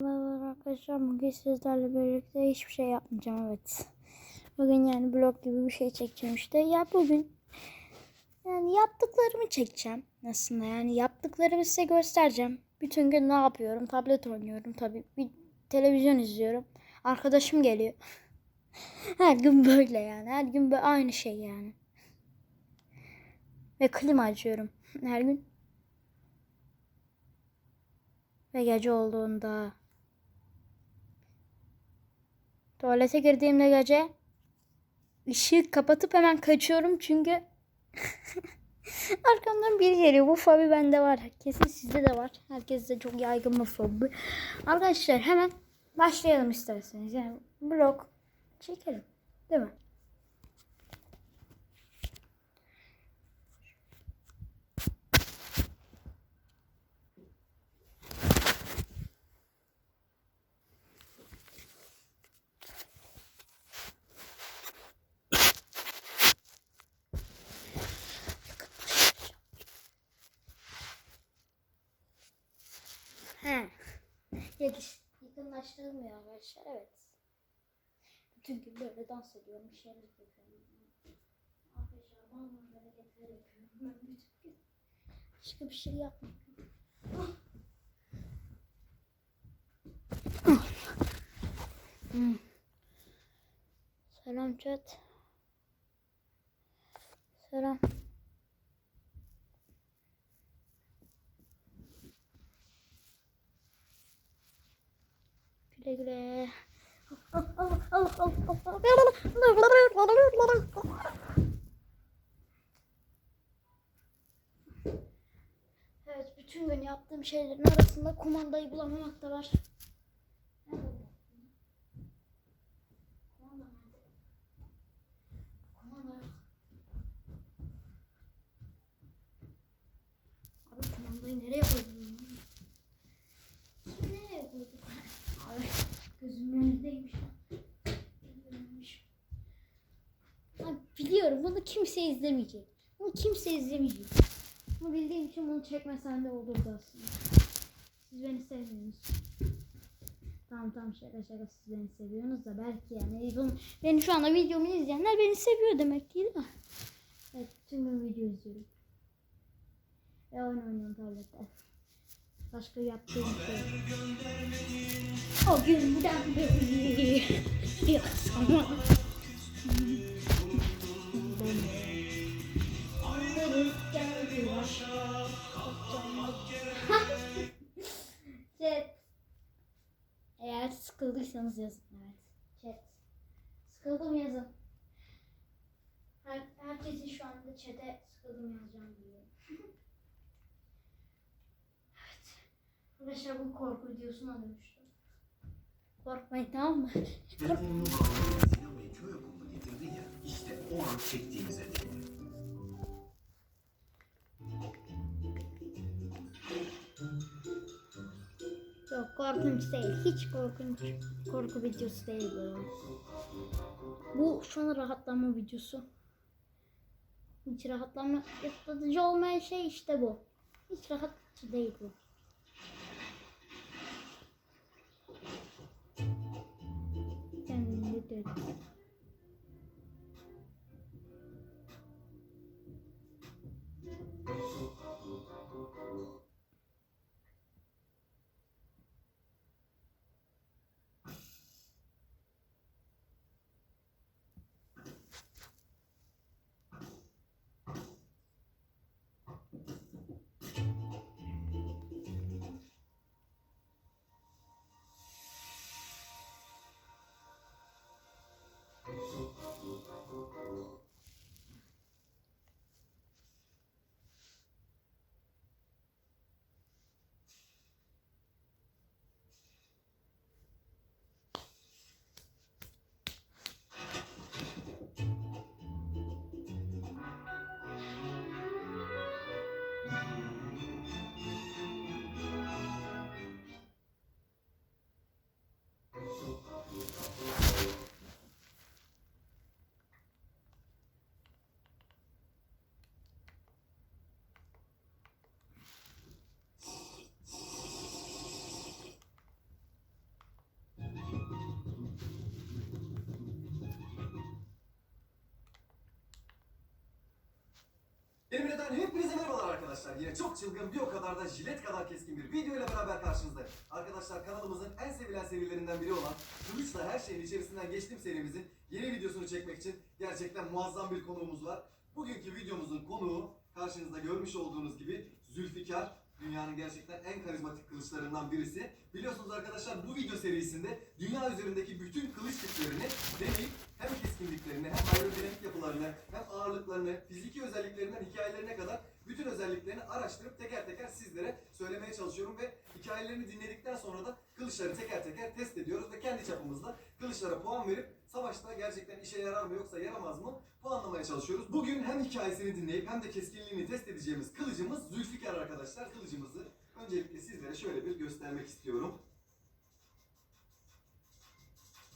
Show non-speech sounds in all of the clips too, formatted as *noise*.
Merhaba arkadaşlar bugün sizlerle birlikte hiçbir şey yapmayacağım evet. Bugün yani blog gibi bir şey çekeceğim işte. Ya bugün yani yaptıklarımı çekeceğim aslında yani yaptıklarımı size göstereceğim. Bütün gün ne yapıyorum? Tablet oynuyorum tabii. Bir televizyon izliyorum. Arkadaşım geliyor. *laughs* Her gün böyle yani. Her gün böyle aynı şey yani. Ve klima açıyorum her gün. Ve gece olduğunda tuvalete girdiğimde gece ışığı kapatıp hemen kaçıyorum çünkü *laughs* arkamdan biri geliyor. Bu fobi bende var. Kesin sizde de var. Herkeste çok yaygın bu fobi. Arkadaşlar hemen başlayalım isterseniz. Yani blog çekelim. Değil mi? Yakış, arkadaşlar. Evet. Bütün böyle dans ediyorum. Bir şeyler yapıyorum. Arkadaşlar bana hareketler yapıyorum. Ben bütün gün başka bir şey yapmıyorum. Hmm. Selam chat. Selam. Evet, bütün gün yaptığım şeylerin arasında kumandayı bulamamak da var. Nerede bu? Kumanda nerede? Kumanda yok. Abi kumandayı nereye koydun? Şimdi nereye koyduk? Abi gözümün önündeymiş. Önündeymiş. Abi biliyorum bunu kimse izlemeyecek. Bunu kimse izlemeyecek. Ama bildiğim için bunu çekmesen de olurdu aslında. Siz beni sevmiyorsunuz. Tamam tamam şaka şaka siz beni seviyorsunuz da belki yani bunu, beni şu anda videomu izleyenler beni seviyor demek değil mi? Evet tüm gün video izliyorum. Ve oyun oynuyorum tablette. Başka yaptığım şey. yok. O günden beri *laughs* yaksama. Chat. Sıkıldıysanız yazın. Evet. Chat. Sıkıldım yazın. Her, herkesin şu anda chat'e sıkıldım yazacağım biliyorum. *laughs* evet. Arkadaşlar bu korku videosuna dönüştü. Korkmayın tamam mı? Kork Telefonunu bağlayan sinemayı köy okuluna getirdi ya, işte o an çektiğimiz etkili. Korkunç değil. Hiç korkunç korku videosu değil bu. Bu şu an rahatlama videosu. Hiç rahatlama rahatlatıcı olmayan şey işte bu. Hiç rahatlatıcı değil bu. Kendini de- Elimden hepinize merhabalar arkadaşlar. Yine çok çılgın bir o kadar da jilet kadar keskin bir video ile beraber karşınızdayım. Arkadaşlar kanalımızın en sevilen serilerinden biri olan Kılıçla Her Şeyin içerisinden geçtiğim serimizin yeni videosunu çekmek için gerçekten muazzam bir konuğumuz var. Bugünkü videomuzun konuğu karşınızda görmüş olduğunuz gibi Zülfikar. Dünyanın gerçekten en karizmatik kılıçlarından birisi. Biliyorsunuz arkadaşlar bu video serisinde dünya üzerindeki bütün kılıç tiplerini deneyip hem keskinliklerini hem aerodinamik yapılarını hem ağırlıklarını, fiziki özelliklerinden hikayelerine kadar bütün özelliklerini araştırıp teker teker sizlere söylemeye çalışıyorum ve hikayelerini dinledikten sonra da kılıçları teker teker test ediyoruz ve kendi çapımızda kılıçlara puan verip savaşta gerçekten işe yarar mı yoksa yaramaz mı puanlamaya çalışıyoruz. Bugün hem hikayesini dinleyip hem de keskinliğini test edeceğimiz kılıcımız Zülfikar arkadaşlar. Kılıcımızı öncelikle sizlere şöyle bir göstermek istiyorum.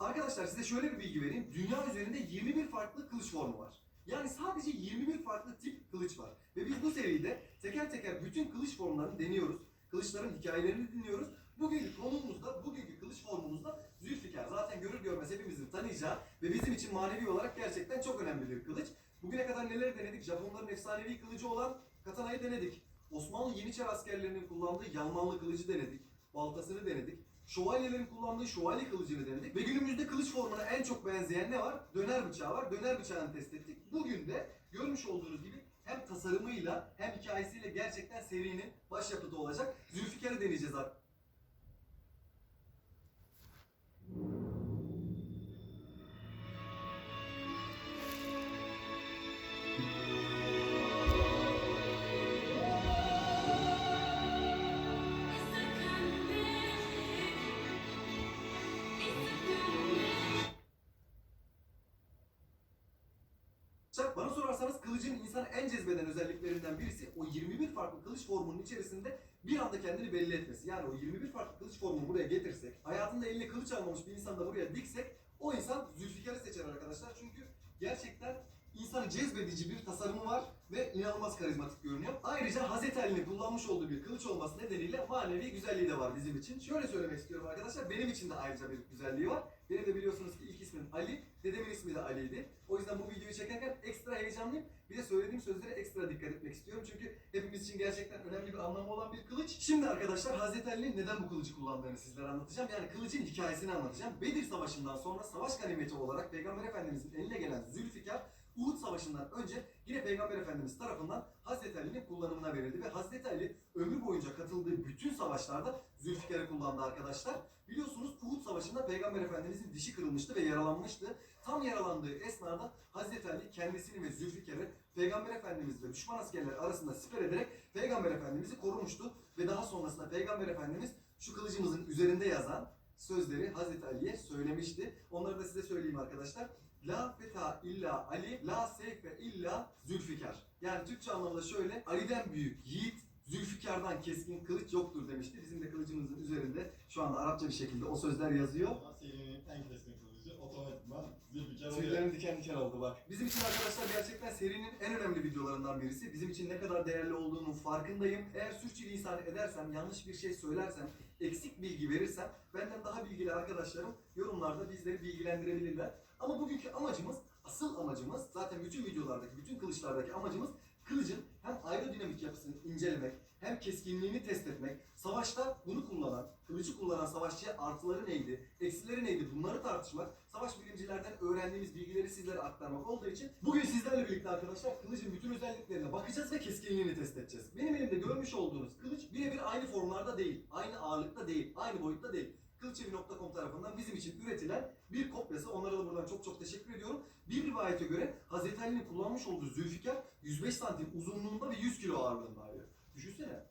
Arkadaşlar size şöyle bir bilgi vereyim. Dünya üzerinde 21 farklı kılıç formu var. Yani sadece 21 farklı tip kılıç var. Ve biz bu seride teker teker bütün kılıç formlarını deniyoruz. Kılıçların hikayelerini dinliyoruz. Bugünkü konumuzda, bugünkü kılıç formumuzda Zülfikar. Zaten görür görmez hepimizin tanıyacağı ve bizim için manevi olarak gerçekten çok önemli bir kılıç. Bugüne kadar neler denedik? Japonların efsanevi kılıcı olan katanayı denedik. Osmanlı Yeniçer askerlerinin kullandığı yalmanlı kılıcı denedik. Baltasını denedik. Şövalyelerin kullandığı şövalye kılıcını denedik. Ve günümüzde kılıç formuna en çok benzeyen ne var? Döner bıçağı var. Döner bıçağını test ettik. Bugün de görmüş olduğunuz gibi hem tasarımıyla hem hikayesiyle gerçekten serinin başyapıtı olacak. Zülfikar'ı deneyeceğiz artık. Kılıcın insanı en cezbeden özelliklerinden birisi o 21 farklı kılıç formunun içerisinde bir anda kendini belli etmesi. Yani o 21 farklı kılıç formunu buraya getirsek, hayatında eline kılıç almamış bir insan da buraya diksek o insan Zülfikar'ı seçer arkadaşlar. Çünkü gerçekten insanı cezbedici bir tasarımı var ve inanılmaz karizmatik görünüyor. Ayrıca Hazreti Ali'nin kullanmış olduğu bir kılıç olması nedeniyle manevi güzelliği de var bizim için. Şöyle söylemek istiyorum arkadaşlar, benim için de ayrıca bir güzelliği var. Benim de biliyorsunuz ki ilk ismim Ali, dedemin ismi de Ali'ydi. O yüzden bu videoyu çekerken ekstra heyecanlıyım. Bir de söylediğim sözlere ekstra dikkat etmek istiyorum. Çünkü hepimiz için gerçekten önemli bir anlamı olan bir kılıç. Şimdi arkadaşlar Hazreti Ali'nin neden bu kılıcı kullandığını sizlere anlatacağım. Yani kılıcın hikayesini anlatacağım. Bedir Savaşı'ndan sonra savaş ganimeti olarak Peygamber Efendimizin eline gelen Savaşı'ndan önce yine Peygamber Efendimiz tarafından Hazreti Ali'nin kullanımına verildi ve Hazreti Ali ömrü boyunca katıldığı bütün savaşlarda Zülfikar'ı kullandı arkadaşlar. Biliyorsunuz Uhud Savaşı'nda Peygamber Efendimizin dişi kırılmıştı ve yaralanmıştı. Tam yaralandığı esnada Hazreti Ali kendisini ve Zülfikar'ı Peygamber Efendimiz ve düşman askerler arasında siper ederek Peygamber Efendimiz'i korumuştu ve daha sonrasında Peygamber Efendimiz şu kılıcımızın üzerinde yazan sözleri Hazreti Ali'ye söylemişti. Onları da size söyleyeyim arkadaşlar. La feta illa Ali, la seyfe illa Zülfikar. Yani Türkçe anlamında şöyle, Ali'den büyük yiğit, Zülfikar'dan keskin kılıç yoktur demişti. Bizim de kılıcımızın üzerinde şu anda Arapça bir şekilde o sözler yazıyor. Serinin en keskin kılıcı otomatikman Zülfikar oluyor. Tüylerim diken diken oldu bak. Bizim için arkadaşlar gerçekten serinin en önemli videolarından birisi. Bizim için ne kadar değerli olduğunun farkındayım. Eğer sürçülisan edersem, yanlış bir şey söylersem, eksik bilgi verirsem benden daha bilgili arkadaşlarım yorumlarda bizleri bilgilendirebilirler. Ama bugünkü amacımız, asıl amacımız zaten bütün videolardaki, bütün kılıçlardaki amacımız kılıcın hem aerodinamik yapısını incelemek, hem keskinliğini test etmek, savaşta bunu kullanan, kılıcı kullanan savaşçıya artıları neydi, eksileri neydi bunları tartışmak, savaş bilimcilerden öğrendiğimiz bilgileri sizlere aktarmak olduğu için bugün sizlerle birlikte arkadaşlar kılıcın bütün özelliklerine bakacağız ve keskinliğini test edeceğiz. Benim elimde görmüş olduğunuz kılıç birebir aynı formlarda değil, aynı ağırlıkta değil, aynı boyutta değil. Kılıçevi.com tarafından bizim için üretilen bir kopyası. Onlara da buradan çok çok teşekkür ediyorum. Bir rivayete göre Hazreti Ali'nin kullanmış olduğu Zülfikar 105 santim uzunluğunda ve 100 kilo ağırlığındaydı. Düşünsene.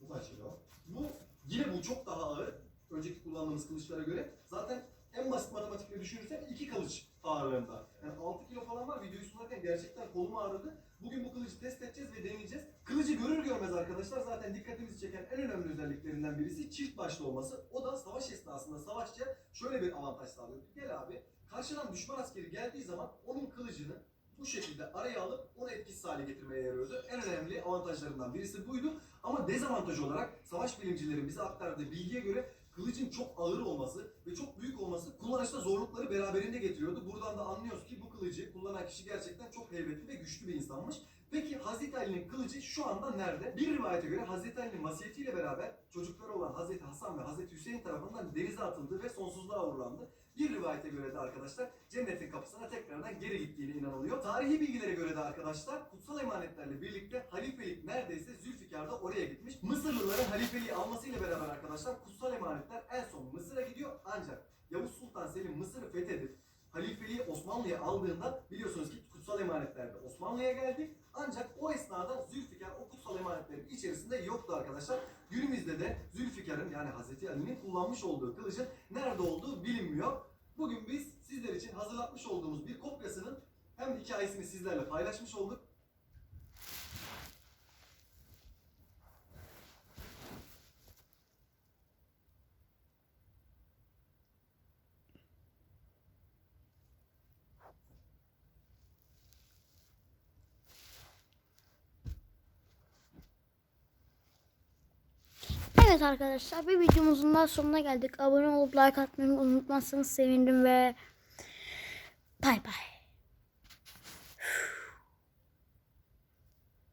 Bu kaç kilo? Bu yine bu çok daha ağır. Önceki kullandığımız kılıçlara göre. Zaten en basit matematikle düşünürsen iki kılıç ağırlığında. Yani 6 kilo falan var. Videoyu sunarken gerçekten kolum ağrıdı. Bugün bu kılıcı test edeceğiz ve deneyeceğiz. Kılıcı görür görmez arkadaşlar zaten dikkatimizi çeken en önemli özelliklerinden birisi çift başlı olması. O da savaş esnasında savaşçıya şöyle bir avantaj sağlıyor. Gel abi karşıdan düşman askeri geldiği zaman onun kılıcını bu şekilde araya alıp onu etkisiz hale getirmeye yarıyordu. En önemli avantajlarından birisi buydu. Ama dezavantaj olarak savaş bilimcilerin bize aktardığı bilgiye göre kılıcın çok ağır olması ve çok büyük olması kullanışta zorlukları beraberinde getiriyordu. Buradan da anlıyoruz ki bu kılıcı kullanan kişi gerçekten çok heybetli ve güçlü bir insanmış. Peki Hazreti Ali'nin kılıcı şu anda nerede? Bir rivayete göre Hazreti Ali'nin vasiyetiyle beraber çocukları olan Hazreti Hasan ve Hazreti Hüseyin tarafından denize atıldı ve sonsuzluğa uğurlandı. Bir rivayete göre de arkadaşlar cennetin kapısına tekrardan geri gittiğine inanılıyor. Tarihi bilgilere göre de arkadaşlar kutsal emanetlerle birlikte halifelik neredeyse Zülfikar da oraya gitmiş. Mısırlıların halifeliği almasıyla beraber arkadaşlar kutsal emanetler en son Mısır'a gidiyor ancak Yavuz Sultan Selim Mısır'ı fethedip halifeliği Osmanlı'ya aldığında biliyorsunuz ki kutsal emanetler de Osmanlı'ya geldi. Ancak o esnada Zülfikar o kutsal emanetlerin içerisinde yoktu arkadaşlar. Günümüzde de Zülfikar'ın yani Hazreti Ali'nin kullanmış olduğu kılıcın nerede olduğu bilinmiyor. Bugün biz sizler için hazırlatmış olduğumuz bir kopyasının hem hikayesini sizlerle paylaşmış olduk. Evet arkadaşlar bir videomuzun daha sonuna geldik. Abone olup like atmayı unutmazsanız sevinirim ve bay bay.